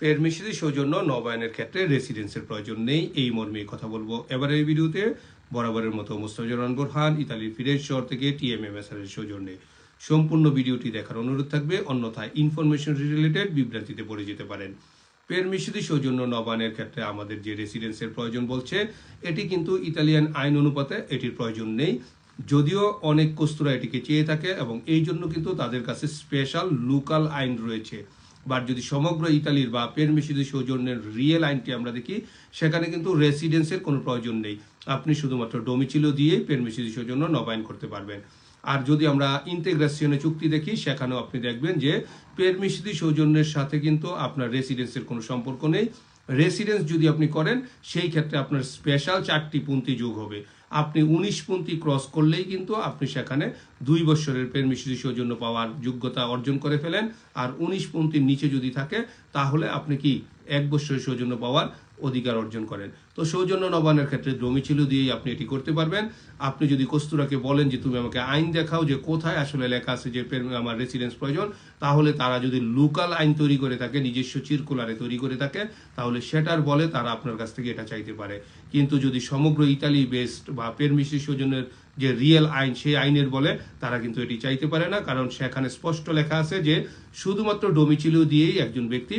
পেরমিশিদি সৌজন্য, নবায়নের ক্ষেত্রে রেসিডেন্সের প্রয়োজন নেই, এই মর্মে কথা বলব। এবার এই ভিডিওতে বরাবরের মতো মুস্তাফিজুর বোরহান ইতালির ফিরেজ শহর থেকে টিএমএমএস এর সৌজন্যে। সম্পূর্ণ ভিডিওটি দেখার অনুরোধ থাকবে, অন্যথায় ইনফরমেশন রিলেটেড বিভ্রান্তিতে পড়ে যেতে পারেন। পেরমিশিদি সৌজন্য, নবায়নের ক্ষেত্রে আমাদের যে রেসিডেন্সের প্রয়োজন বলছে, এটি কিন্তু ইতালিয়ান আইন অনুপাতে এটির প্রয়োজন নেই। যদিও অনেক কস্তুরা এটিকে চেয়ে থাকে এবং এই জন্য কিন্তু তাদের কাছে স্পেশাল লোকাল আইন রয়েছে। বাট যদি সমগ্র ইতালির বা পেরমিশিদি সৌজন্যের রিয়েল আইনটি আমরা দেখি, সেখানে কিন্তু রেসিডেন্সের কোনো প্রয়োজন নেই। আপনি শুধুমাত্র ডোমিচিলো দিয়েই পেরমিশিদি সৌজন্য নবায়ন করতে পারবেন। আর যদি আমরা ইন্টেগ্রেশনে চুক্তি দেখি, সেখানেও আপনি দেখবেন যে পেরমিশিদি সৌজন্যের সাথে কিন্তু আপনার রেসিডেন্সের কোনো সম্পর্ক নেই। রেসিডেন্স যদি আপনি করেন, সেই ক্ষেত্রে আপনার স্পেশাল চারটি পুঁতি যোগ হবে। আপনি উনিশ পুঁতি ক্রস করলেই কিন্তু আপনি সেখানে দুই বছরের পেরমিশিদি জন্য পাওয়ার যোগ্যতা অর্জন করে ফেলেন। আর উনিশ পুঁতির নিচে যদি থাকে, তাহলে আপনি কি এক বছরের সৌজন্য পাওয়ার অধিকার অর্জন করেন। তো সৌজন্য নবায়নের ক্ষেত্রে ডোমিচিলো দিয়েই আপনি এটি করতে পারবেন। আপনি যদি কস্তুরাকে বলেন যে, তুমি আমাকে আইন দেখাও যে কোথায় আসলে লেখা আছে যে আমার রেসিডেন্স প্রয়োজন, তাহলে তারা যদি লোকাল আইন তৈরি করে থাকে, নিজস্ব চিরকুলারে তৈরি করে থাকে, তাহলে সেটার বলে তারা আপনার কাছ থেকে এটা চাইতে পারে। কিন্তু যদি সমগ্র ইতালি বেসড বা পেরমিশি সৌজন্যের যে রিয়েল আইন, সেই আইনের বলে, তারা কিন্তু এটি চাইতে পারে না। কারণ সেখানে স্পষ্ট লেখা আছে যে, শুধুমাত্র ডোমিচিলো দিয়েই একজন ব্যক্তি